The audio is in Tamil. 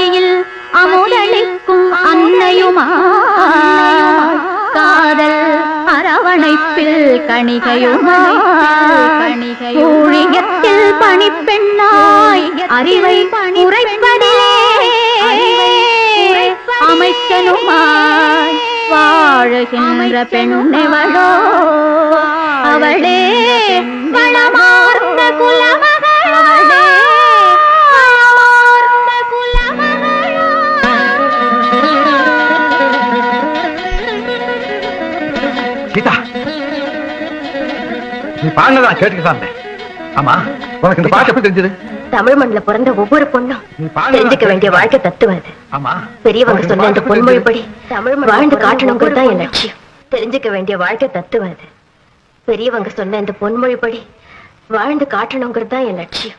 ஆட்சியில் அமுதளிக்கும் அன்னையுமா? காதல் அரவணைப்பில் கணிகையுமா? ஊழியத்தில் பணிப்பெண்ணாய் அறிவை உரைப்பதிலே அமைச்சனுமாய் வாழுகின்ற பெண்ணெவளோ சீதா. நீ பாடினதான் கேட்டுக்கிட்டு இருந்தேன் ஆமா உனக்கு இந்த பாட்டு எப்படி தெரிஞ்சது? தமிழ் மண்ணில் பிறந்த ஒவ்வொரு பொண்ணும் தெரிஞ்சுக்க வேண்டிய வாழ்க்கை தத்துவம் அது. ஆமா பெரியவங்க சொன்ன அந்த பொன்மொழிப்படி தமிழ் வாழ்ந்து காட்டணுங்கிறது தான் என் லட்சியம். தெரிஞ்சுக்க வேண்டிய வாழ்க்கை தத்துவம் அது. பெரியவங்க சொன்ன இந்த பொன்மொழிப்படி வாழ்ந்து காட்டணுங்கிறது தான் என் லட்சியம்.